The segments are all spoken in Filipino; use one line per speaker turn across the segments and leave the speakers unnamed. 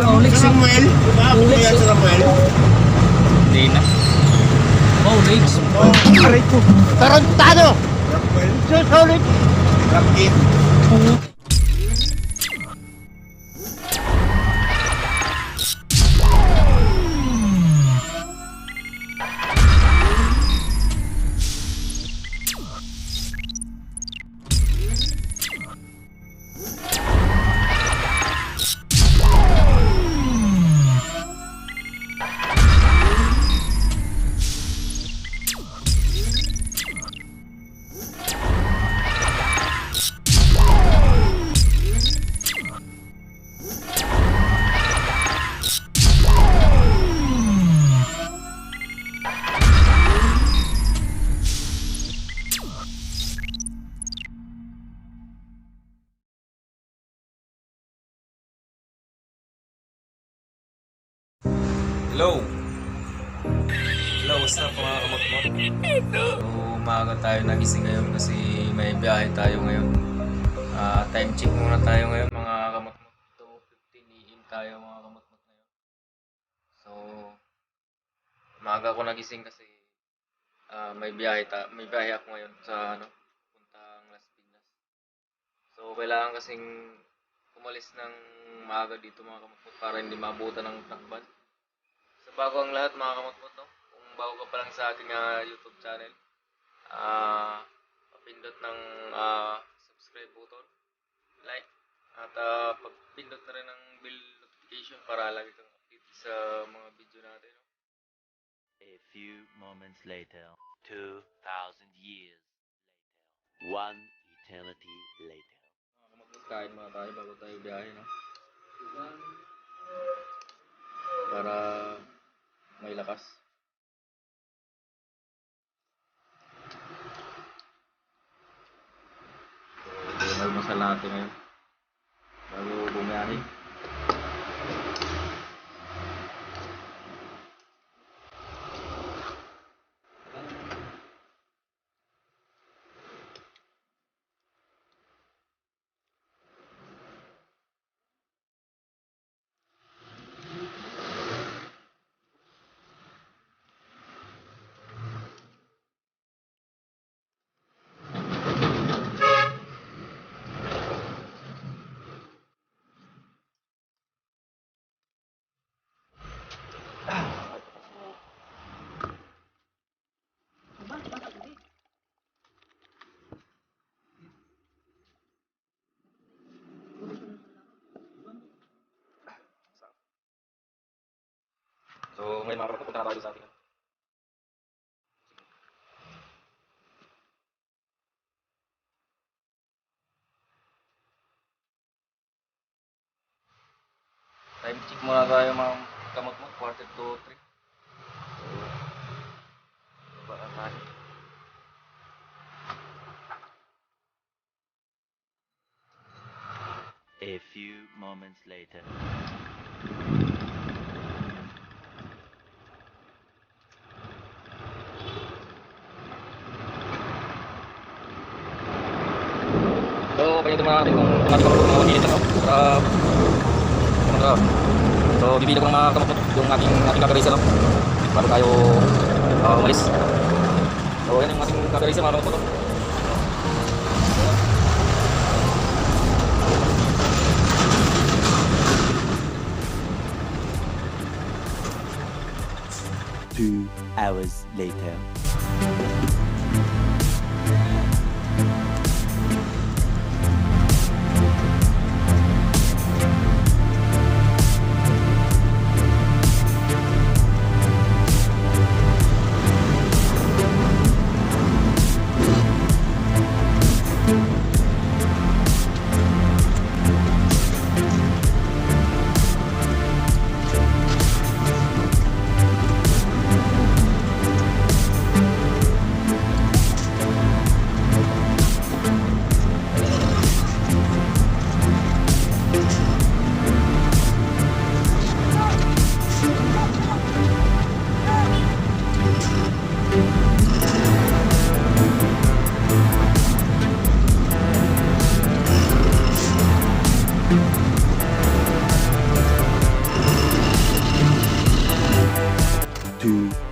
Rolex.
Samuel, di ba?
Rolex,
Kuya
oh.
Samuel.
Hindi na.
Rolex.
Oh, ko. Tarantado! Samuel.
Susulit.
Rakit.
Hello! Hello, what's up mga kamot-mot? So, umaga tayo nagising ngayon kasi may biyahe tayo ngayon. Ah, time check muna tayo ngayon mga kamot-mot. 2.15 AM tayo mga kamot-mot ngayon. So, umaga ko nagising kasi ah, may biyahe ta may biyahe ako ngayon sa ano, puntang Las Piñas. So, kailangan kasing umalis ng maaga dito mga kamot-mot para hindi maabutan ng takban. So bago ang lahat mga kamotmot, no? kung bago ka pa lang sa aking ah, YouTube channel, ah papindot ng ah, subscribe button, like, at ah, pagpindot na rin ng bell notification para lagi kang update sa mga video natin. No?
A few moments later, 2,000 years later, one eternity later.
Mga kamotmot, kain muna tayo bago tayo biyahe. No? Para may lakas. So, ito yung masal natin ngayon. Bago bumiyahe. Time check muna tayo mga kamot mo, quarter to 3. So, baba tayo.
A few moments later.
Naman natin kung natin kung mga minutes ano, para ano. So, bibili ko ng mga kamot yung ating ating kakarisa no. Bago tayo uh, umalis. So, yan yung ating kakarisa mga kamot
Two hours later.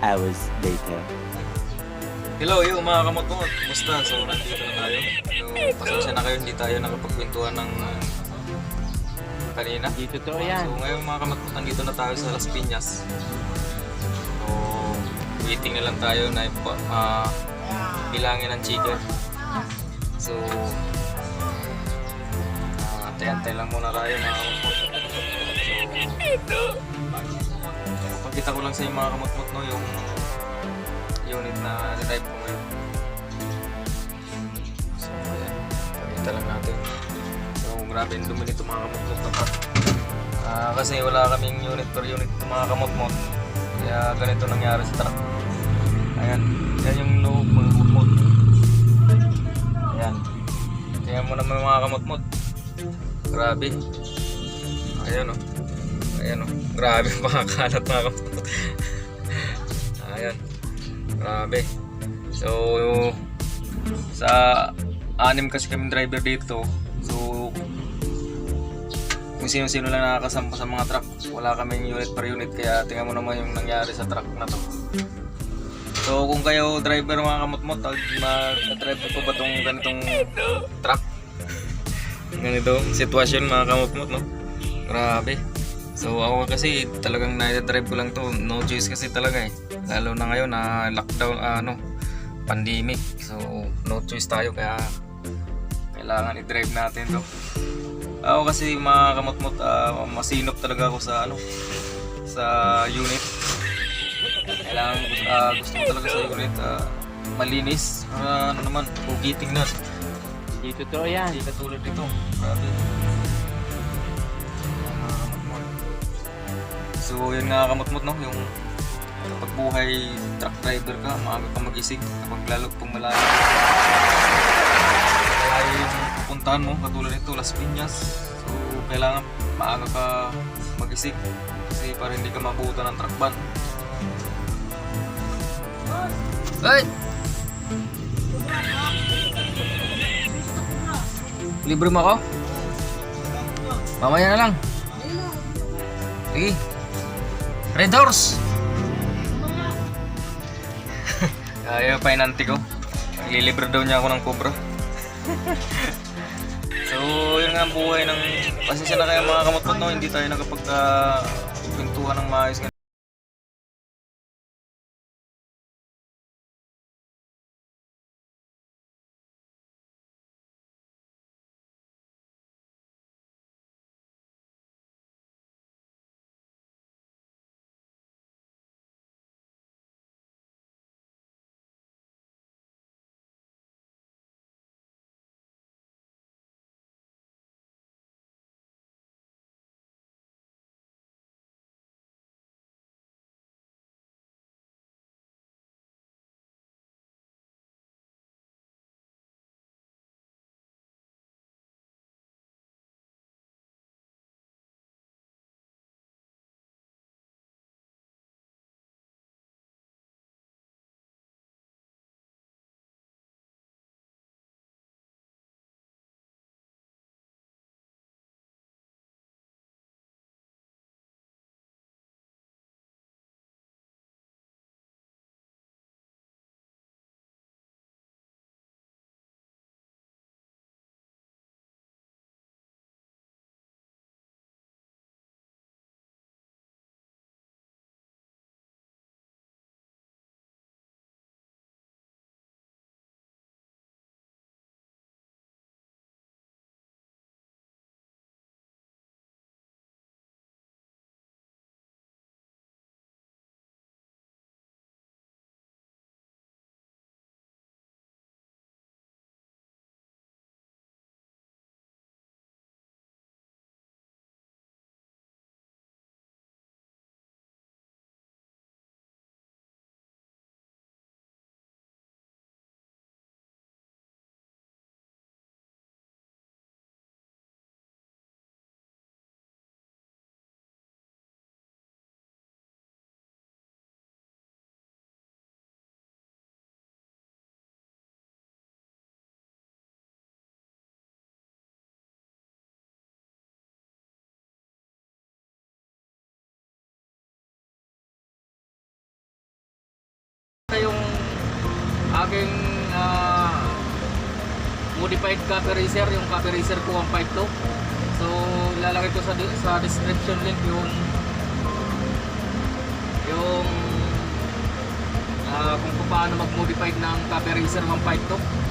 Hours later.
Hello, yo mga kamotot. Kumusta? So, nandito na tayo. So, pasensya na kayo, hindi tayo nakapagkwentuhan ng uh, kanina.
Hindi totoo yan.
So, ngayon mga kamotot, nandito na tayo sa Las Piñas. So, waiting na lang tayo na uh, bilangin ng chicken. So, uh, antay-antay lang muna tayo mga kamotot. So, pagkita ko lang sa inyo mga kamotmot no, yung unit na drive ko ngayon. So, ayan. Pakita lang natin. So, grabe yung dumi nito mga kamotmot na truck. Ah, kasi wala kaming unit per unit mga kamotmot. Kaya ganito nangyari sa truck. Ayan. Yan yung loob mga kamotmot. Ayan. Tingnan mo naman mga kamotmot. Grabe. Ayan o. Ayan o. Grabe mga kalat mga kamotmot. Ayan. Grabe. So, sa anim kasi kami driver dito. So, kung sino-sino lang nakakasama sa mga truck. Wala kaming unit per unit. Kaya tingnan mo naman yung nangyari sa truck na to. So, kung kayo driver mga kamot-mot, mag-drive po ba itong ganitong truck? Ganito, sitwasyon mga kamot-mot, no? Grabe. So ako kasi talagang na-drive ko lang to. No choice kasi talaga eh. Lalo na ngayon na lockdown ah, ano pandemic. So no choice tayo kaya kailangan i-drive natin to. Ako kasi mga kamot-mot ah, masinop talaga ako sa ano sa unit. Kailangan ah, gusto ko talaga sa unit ah, malinis. Para ano naman pugi tingnan
Hindi totoo yan.
hindi katulad nito. Grabe So yun nga kamot-mot no, yung kapag buhay truck driver ka, maaga ka magising kapag lalo pong malayo. Kaya yung pupuntahan mo, katulad nito, Las Piñas. So kailangan maaga ka magising kasi para hindi ka mabutan ng truck ban. Hey! Libre mo ako? Mamaya na lang. Sige. Red Horse! Kaya pa inanti ko. Naglilibre daw niya ako ng cobra. so, yun nga ang buhay ng... Pasensya na kayo mga kamot no, hindi tayo nakapagka-pintuhan ng maayos modified copy racer, yung copy racer ko 152. So, ilalagay ko sa, sa description link yung yung ah, kung paano mag-modified ng copy racer 152.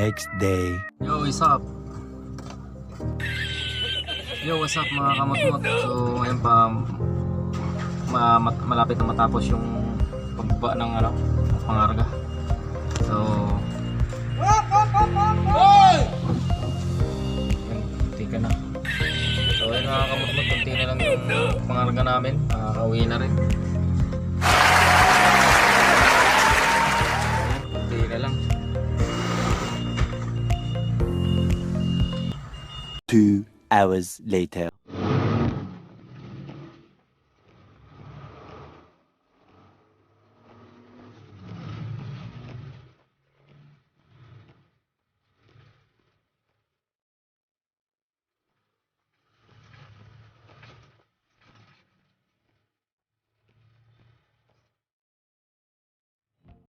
Next day.
Yo, what's up? Yo, what's up mga kamot-mot? So, ngayon pa ma mat- malapit na matapos yung pagbaba ng ano, pangarga. So, Kunti ka na. So, ayun mga kamot-mot, kunti na lang yung pangarga namin. Makakauwi na rin. Kunti na lang.
Two hours later.